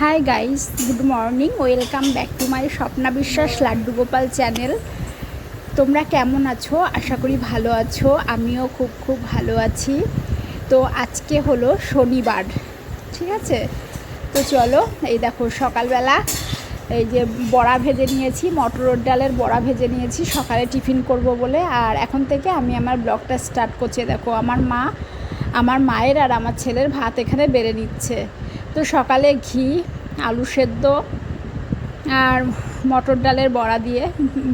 Hi guys good morning welcome back to my Swapna Biswas Laddu Gopal channel তোমরা কেমন আছো? আশা করি ভালো আছো। আমিও খুব খুব ভালো আছি। তো আজকে হলো শনিবার, ঠিক আছে? তো চলো, এই দেখো সকালবেলা এই যে বড়া ভেজে নিয়েছি, মটর ডালের বড়া ভেজে নিয়েছি, সকালে টিফিন করব বলে। আর এখন থেকে আমি আমার ব্লগটা স্টার্ট করছি। দেখো, আমার মা, আমার মায়ের আর আমার ছেলের ভাত এখানে বেড়ে নিচ্ছে। তো সকালে ঘি, আলু সেদ্ধ আর মটর ডালের বড়া দিয়ে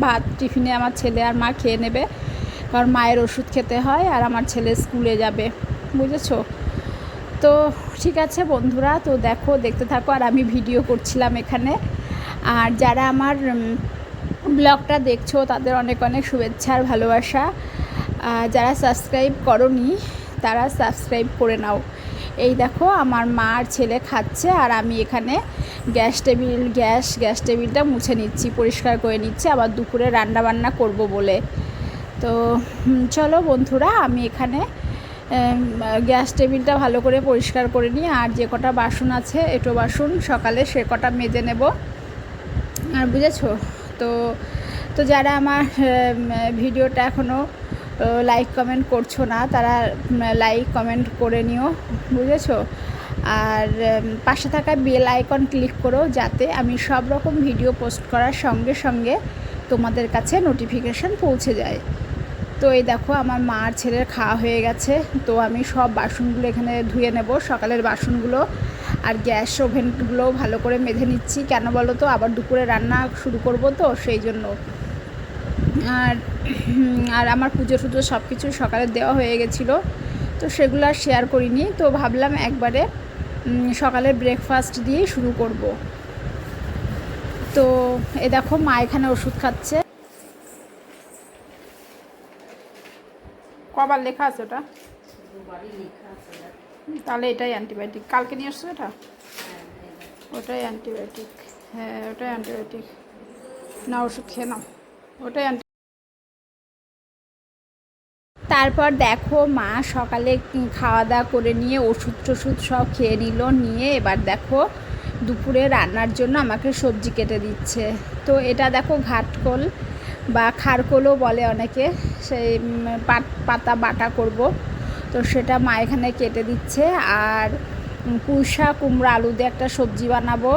ভাত, টিফিনে আমার ছেলে আর মা খেয়ে নেবে। কারণ মায়ের ওষুধ খেতে হয় আর আমার ছেলে স্কুলে যাবে, বুঝেছ? তো ঠিক আছে বন্ধুরা, তো দেখো, দেখতে থাকো আর আমি ভিডিও করছিলাম এখানে। আর যারা আমার ব্লগটা দেখছ, তাদের অনেক অনেক শুভেচ্ছা আর ভালোবাসা। যারা সাবস্ক্রাইব করনি, তারা সাবস্ক্রাইব করে নাও। এই দেখো, আমার মা আর ছেলে খাচ্ছে আর আমি এখানে গ্যাস টেবিল, গ্যাস গ্যাস টেবিলটা মুছে নিচ্ছি, পরিষ্কার করে নিচ্ছি, আবার দুপুরে রান্না বান্না করব বলে। তো চলো বন্ধুরা, আমি এখানে গ্যাস টেবিলটা ভালো করে পরিষ্কার করে নিই, আর যে কটা বাসন আছে, এটো বাসন, সকালে সে কটা মেজে নেব। আর বুঝেছ? তো তো যারা আমার ভিডিওটা এখনও লাইক কমেন্ট করছ না, তারা লাইক কমেন্ট করে নিও, বুঝেছ? আর পাশে থাকা বেল আইকন ক্লিক করো, যাতে আমি সব রকম ভিডিও পোস্ট করার সঙ্গে সঙ্গে তোমাদের কাছে নোটিফিকেশান পৌঁছে যায়। তো এই দেখো, আমার মা আর ছেলের খাওয়া হয়ে গেছে, তো আমি সব বাসনগুলো এখানে ধুয়ে নেব, সকালের বাসনগুলো আর গ্যাস ওভেনগুলো ভালো করে মেধে নিচ্ছি। কেন বলো তো, আবার দুপুরে রান্না শুরু করব তো, সেই জন্য। আর আর আমার পুজো টুজো সব কিছু সকালে দেওয়া হয়ে গেছিল, তো সেগুলো আর শেয়ার করিনি, তো ভাবলাম একবারে সকালে ব্রেকফাস্ট দিয়েই শুরু করব। তো এ দেখো মা এখানে ওষুধ খাচ্ছে। কবার লেখা আছে ওটা? তাহলে এটাই অ্যান্টিবায়োটিক কালকে নিয়ে আসছো এটা? ওটাই অ্যান্টিবায়োটিক হ্যাঁ ওটাই অ্যান্টিবায়োটিক না ওষুধ খেয়ে নাও। ওটাই তারপর দেখো মা সকালে খাওয়া দাওয়া করে নিয়ে ওষুধ টষুধ সব খেয়ে নিল, নিয়ে এবার দেখো দুপুরে রান্নার জন্য আমাকে সবজি কেটে দিচ্ছে। তো এটা দেখো ঘাটকোল বা খারকোলও বলে অনেকে, সেই পাতা বাটা করব। তো সেটা মা এখানে কেটে দিচ্ছে। আর পুঁইশা কুমড়া, আলু দিয়ে একটা সবজি বানাবো।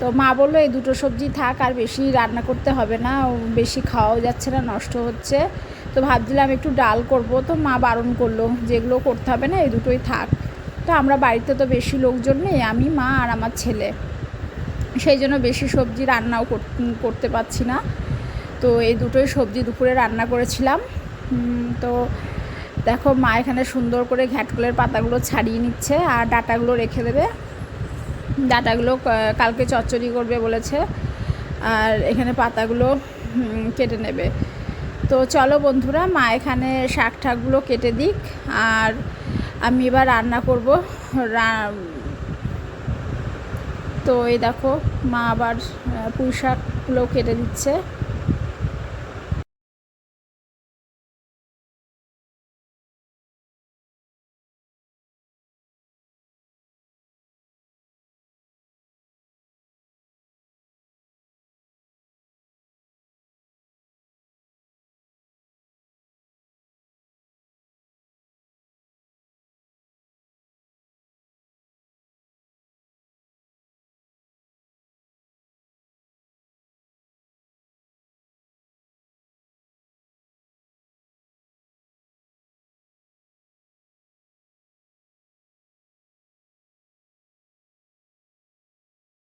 তো মা বলল, এই দুটো সবজি থাক, আর বেশি রান্না করতে হবে না বেশি খাওয়াও যাচ্ছে না, নষ্ট হচ্ছে। তো ভাবছিলাম একটু ডাল করব, তো মা বারণ করল যেগুলো করতে হবে না, এই দুটোই থাক। তো আমরা বাড়িতে তো বেশি লোকজন নেই, আমি, মা আর আমার ছেলে। সেই জন্য বেশি সবজি রান্নাও করতে পারছি না। তো এই দুটোই সবজি দুপুরে রান্না করেছিলাম। তো দেখো, মা এখানে সুন্দর করে ঘ্যাটকলের পাতাগুলো ছাড়িয়ে নিচ্ছে, আর ডাটাগুলো রেখে দেবে। ডাটাগুলো কালকে চচ্চড়ি করবে বলেছে। আর এখানে পাতাগুলো কেটে নেবে। তো চলো বন্ধুরা, মা এখানে শাক ঠাকগুলো কেটে দিক। আর আমি এবার রান্না করব। তো এই দেখো, মা আবার পুঁই শাকগুলো কেটে দিচ্ছে।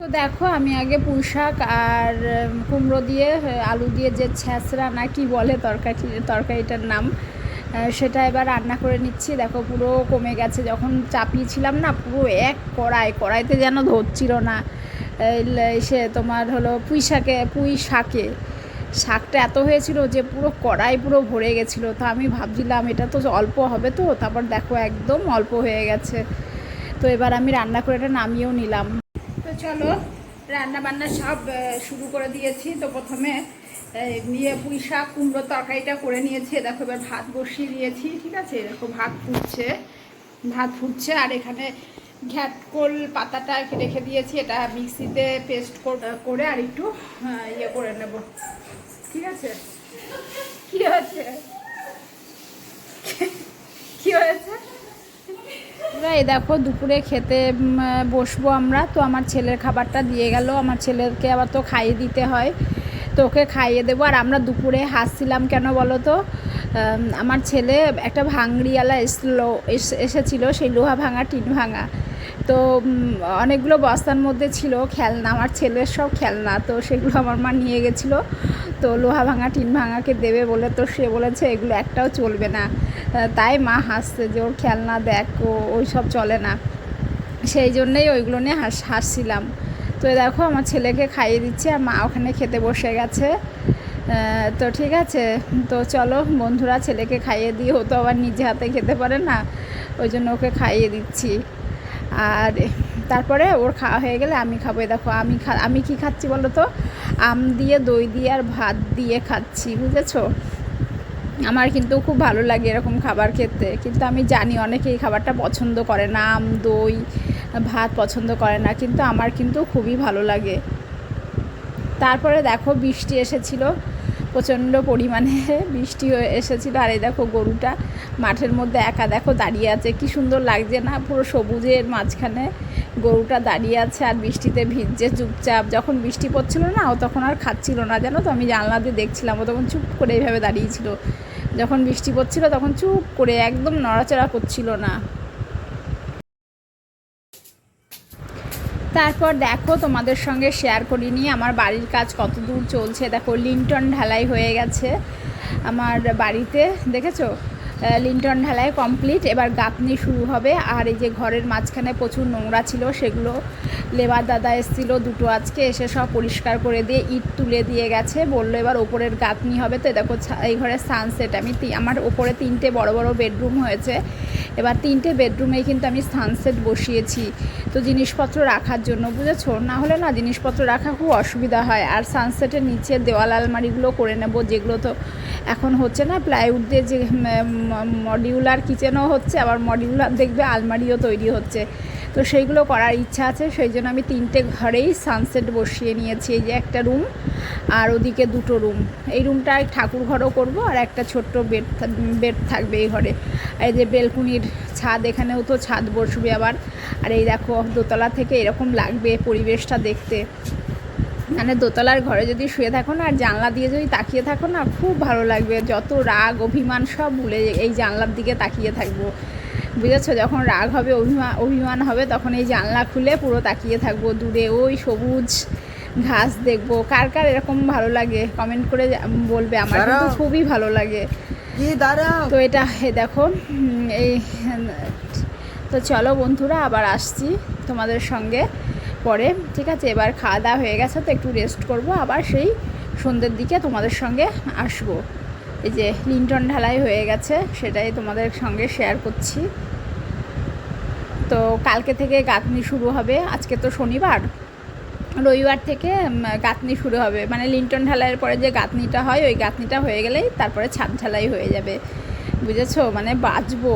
তো দেখো, আমি আগে পুঁই শাক আর কুমড়ো দিয়ে, আলু দিয়ে যে ছ্যাঁচড়া না কি বলে তরকারি, তরকারিটার নাম সেটা এবার রান্না করে নিচ্ছি। দেখো, পুরো কমে গেছে। যখন চাপিয়েছিলাম না, পুরো এক কড়াই, কড়াইতে যেন ধরছিল না। সে তোমার হলো পুঁই শাকে পুঁই শাকে শাকটা এত হয়েছিল যে পুরো কড়াই পুরো ভরে গেছিল। তো আমি ভাবছিলাম, এটা তো অল্প হবে তো, তারপর দেখো একদম অল্প হয়ে গেছে। তো এবার আমি রান্না করে এটা নামিয়েও নিলাম। তো চলো রান্না বান্না সব শুরু করে দিয়েছি। তো প্রথমে নিয়ে পুঁই শাক, কুমড়ো তরকারিটা করে নিয়েছি। দেখো, এবার ভাত বসিয়ে দিয়েছি, ঠিক আছে? দেখো, ভাত ফুটছে ভাত ফুটছে, আর এখানে ঘ্যাটকোল পাতাটা রেখে দিয়েছি। এটা মিক্সিতে পেস্ট করে আর একটু ইয়ে করে নেব। ঠিক আছে? কি হয়েছে? কি হয়েছে? এই দেখো দুপুরে খেতে বসবো আমরা। তো আমার ছেলের খাবারটা দিয়ে গেল। আমার ছেলেকে আবার তো খাইয়ে দিতে হয়। তোকে খাইয়ে দেবো। আর আমরা দুপুরে হাসছিলাম কেন বলো তো? আমার ছেলে একটা ভাঙড়িওয়ালা এসলো, এস- এসেছিল, সেই লোহা ভাঙা, টিন ভাঙা। তো অনেকগুলো বস্তার মধ্যে ছিল খেলনা, আমার ছেলের সব খেলনা, তো সেগুলো আমার মা নিয়ে গেছিল। তো লোহা ভাঙা, টিন ভাঙাকে দেবে বলে তো সে বলেছে, এগুলো একটাও চলবে না। তাই মা হাসছে যে, ওর খেলনা দেখ, ও, ওই সব চলে না। সেই জন্যেই ওইগুলো নিয়ে হাস, হাসছিলাম। তো দেখো, আমার ছেলেকে খাইয়ে দিচ্ছি, আর মা ওখানে খেতে বসে গেছে। তো ঠিক আছে, তো চলো, বন্ধুরা ছেলেকে খাইয়ে দিয়ে ও তো আবার নিজে হাতে খেতে পারে না, ওই জন্য ওকে খাইয়ে দিচ্ছি। আর তারপরে ওর খাওয়া হয়ে গেলে আমি খাব। দেখো, আমি খা, আমি কি খাচ্ছি বলো তো? আম দিয়ে, দই দিয়ে আর ভাত দিয়ে খাচ্ছি, বুঝেছ? আমার কিন্তু খুব ভালো লাগে এরকম খাবার খেতে। কিন্তু আমি জানি অনেকে এই খাবারটা পছন্দ করে না, আম, দই, ভাত পছন্দ করে না, কিন্তু আমার কিন্তু খুবই ভালো লাগে। তারপরে দেখো বৃষ্টি এসেছিল। প্রচণ্ড পরিমাণে বৃষ্টি হয়ে এসেছিল। আর এই দেখো গরুটা মাঠের মধ্যে একা দেখো দাঁড়িয়ে আছে। কি সুন্দর লাগছে না? পুরো সবুজের মাঝখানে গরুটা দাঁড়িয়ে আছে আর বৃষ্টিতে ভিজছে চুপচাপ। যখন বৃষ্টি পড়ছিল না, ও তখন আর খাচ্ছিল না, জানো তো? আমি জানলা দিয়ে দেখছিলাম, ও তখন চুপ করে এইভাবে দাঁড়িয়েছিল। যখন বৃষ্টি পড়ছিল, তখন চুপ করে একদম নড়াচড়া করছিল না। তারপর দেখো, তোমাদের সঙ্গে শেয়ার করিনি। আমার বাড়ির কাজ কত দূর চলছে। দেখো, লিন্টন ঢালাই হয়ে গেছে আমার বাড়িতে, দেখেছ? লিন্টন ঢালাই কমপ্লিট এবার গাঁথনি শুরু হবে। আর এই যে ঘরের মাঝখানে প্রচুর নোংরা ছিল, সেগুলো লেবার দাদা এসেছিল দুটো আজকে, এসে সব পরিষ্কার করে দিয়ে ইট তুলে দিয়ে গেছে। বলল এবার ওপরের গাঁথনি হবে। তো দেখো এই ঘরের সানসেট আমি আমার ওপরে তিনটে বড় বড় বেডরুম হয়েছে। এবার তিনটে বেডরুমেই কিন্তু আমি সানসেট বসিয়েছি। তো জিনিসপত্র রাখার জন্য, বুঝেছ? না হলে না জিনিসপত্র রাখা খুব অসুবিধা হয়। আর সানসেটের নিচে দেওয়াল আলমারিগুলো করে নেব, যেগুলো তো এখন হচ্ছে না, প্লাইউড দিয়ে যে মডিউলার কিচেনও হচ্ছে, আবার মডিউলার দেখবে আলমারিও তৈরি হচ্ছে। তো সেইগুলো করার ইচ্ছা আছে, সেই জন্য আমি তিনটে ঘরেই সানসেট বসিয়ে নিয়েছি, এই যে একটা রুম আর ওদিকে দুটো রুম এই রুমটা ঠাকুর ঘরও করব আর একটা ছোট্ট বেড বেড থাকবে এই ঘরে। আর এই যে বেলকুনির ছাদ, এখানেও তো ছাদ বসবে আবার। আর এই দেখো, দোতলা থেকে এরকম লাগবে পরিবেশটা দেখতে। মানে দোতলার ঘরে যদি শুয়ে থাকো না, আর জানলা দিয়ে যদি তাকিয়ে থাকো না, খুব ভালো লাগবে। যত রাগ, অভিমান সব ভুলে এই জানলার দিকে তাকিয়ে থাকব। বুঝেছ? যখন রাগ হবে অভিমান অভিমান হবে তখন এই জানলা খুলে পুরো তাকিয়ে থাকব। দূরে ওই সবুজ ঘাস দেখব। কার কার এরকম ভালো লাগে? কমেন্ট করে বলবে আমার। কিন্তু খুবই ভালো লাগে। তো এটা দেখো এই তো চলো বন্ধুরা আবার আসছি তোমাদের সঙ্গে পরে। ঠিক আছে এবার খাওয়া দাওয়া হয়ে গেছে তো একটু রেস্ট করব। আবার সেই সন্ধ্যের দিকে তোমাদের সঙ্গে আসব। এই যে লিন্টন ঢালাই হয়ে গেছে, সেটাই তোমাদের সঙ্গে শেয়ার করছি। তো কালকে থেকে গাঁথনি শুরু হবে, আজকে তো শনিবার। রবিবার থেকে গাঁথনি শুরু হবে। মানে লিন্টন ঢালাইয়ের পরে যে গাঁথনিটা হয়, ওই গাঁথনিটা হয়ে গেলেই তারপরে ছাদ ঢালাই হয়ে যাবে। বুঝেছ? মানে বাঁচবো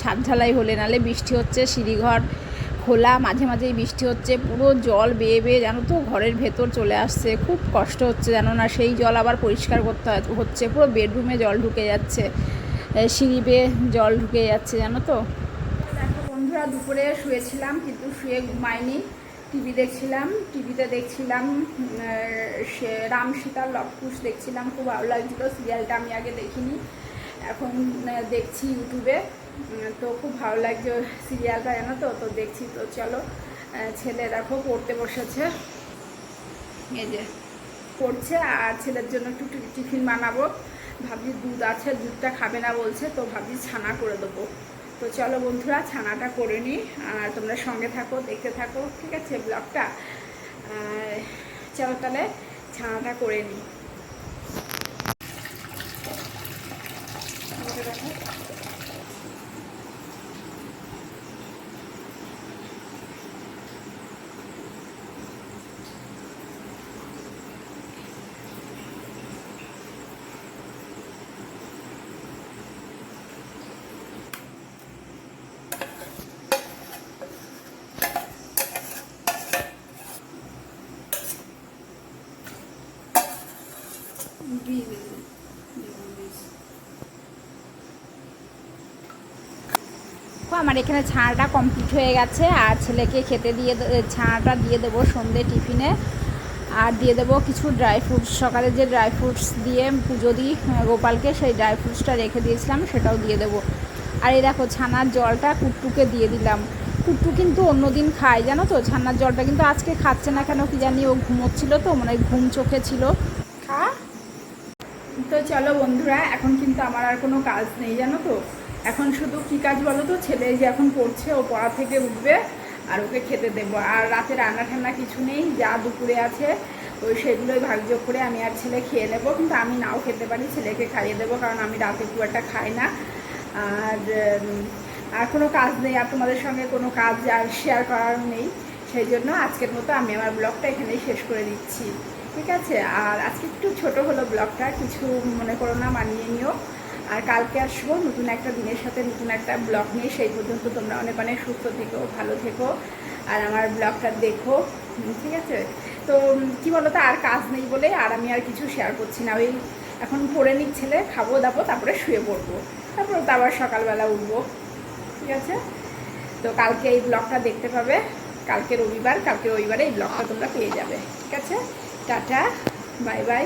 ছাদ ঢালাই হলে নালে বৃষ্টি হচ্ছে, সিঁড়িঘর খোলা, মাঝে মাঝেই বৃষ্টি হচ্ছে, পুরো জল বেয়ে বেয়ে জানো তো ঘরের ভেতর চলে আসছে, খুব কষ্ট হচ্ছে জানো না, সেই জল আবার পরিষ্কার করতে হচ্ছে পুরো বেডরুমে জল ঢুকে যাচ্ছে সিঁড়ি বেয়ে জল ঢুকে যাচ্ছে জানো তো। বন্ধুরা, দুপুরে শুয়েছিলাম কিন্তু শুয়ে ঘুমাইনি টিভি দেখছিলাম টিভিতে দেখছিলাম সে রাম সীতার লবকুশ দেখছিলাম, খুব ভালো লাগছিল সিরিয়ালটা আমি আগে দেখিনি, এখন দেখছি ইউটিউবে তো খুব ভালো লাগছে সিরিয়ালটা, জানো তো? তো দেখছি তো, চলো ছেলে দেখো, পড়তে বসেছে। এই যে, পড়ছে, আর ছেলের জন্য একটু টিফিন বানাবো। ভাবছি দুধ আছে, দুধটা খাবে না বলছে, তো ভাবছি ছানা করে দেবো। তো চলো বন্ধুরা, ছানাটা করে নিই, আর তোমরা সঙ্গে থাকো, দেখতে থাকো, ঠিক আছে, ব্লগটা? চলো তাহলে, ছানাটা করে নিই। আমার এখানে ছানাটা কমপ্লিট হয়ে গেছে, আর ছেলেকে খেতে দিয়ে ছানাটা দিয়ে দেবো সন্ধে টিফিনে। আর দিয়ে দেবো কিছু ড্রাই ফ্রুটস সকালে যে ড্রাই ফ্রুটস দিয়ে পুজো দিই গোপালকে, সেই ড্রাই ফ্রুটসটা রেখে দিয়েছিলাম, সেটাও দিয়ে দেবো। আর এই দেখো, ছানার জলটা কুট্টুকে দিয়ে দিলাম। কুট্টু কিন্তু অন্যদিন খায়, জানো তো? ছানার জলটা কিন্তু আজকে খাচ্ছে না কেন কি জানি, ও ঘুমোচ্ছিল তো মানে ঘুম চোখে ছিল। খা। তো চলো বন্ধুরা, এখন কিন্তু আমার আর কোনো কাজ নেই, জানো তো? এখন শুধু কি কাজ বলো তো? ছেলে যে এখন পড়ছে, ও পড়া থেকে উঠবে আর ওকে খেতে দেবো। আর রাতে রান্না ঠান্না কিছু নেই, যা দুপুরে আছে, ওই সেগুলোই ভাগযোগ করে আমি আর ছেলে খেয়ে নেব। কিন্তু আমি নাও খেতে পারি, ছেলেকে খাইয়ে দেবো, কারণ আমি রাতে খুব একটা খাই না। আর আর কোনো কাজ নেই, আর তোমাদের সঙ্গে কোনো কাজ আর শেয়ার করার নেই। সেই জন্য আজকের মতো আমি আমার ব্লগটা এখানেই শেষ করে দিচ্ছি। ঠিক আছে? আর আজকে একটু ছোট হলো ব্লগটা, কিছু মনে করো না, মানিয়ে নিও। আর কালকে আসব নতুন একটা দিনের সাথে, নতুন একটা ব্লগ নিয়ে। সেই পর্যন্ত তোমরা অনেক অনেক সুস্থ থেকো, ভালো থেকো। আর আমার ব্লগটা দেখো ঠিক আছে? তো কি বলো তো আর কাজ নেই বলে আর আমি আর কিছু শেয়ার করছি না। ওই এখন পড়ে নিক ছেলে, খাব, দাবো, তারপরে শুয়ে পড়ব। তারপর আবার সকালবেলা উঠবো, ঠিক আছে? তো কালকে এই ব্লগটা দেখতে পাবে। কালকে রবিবার, কালকে রবিবারে এই ব্লগটা তোমরা পেয়ে যাবে, ঠিক আছে? Tata, bye bye.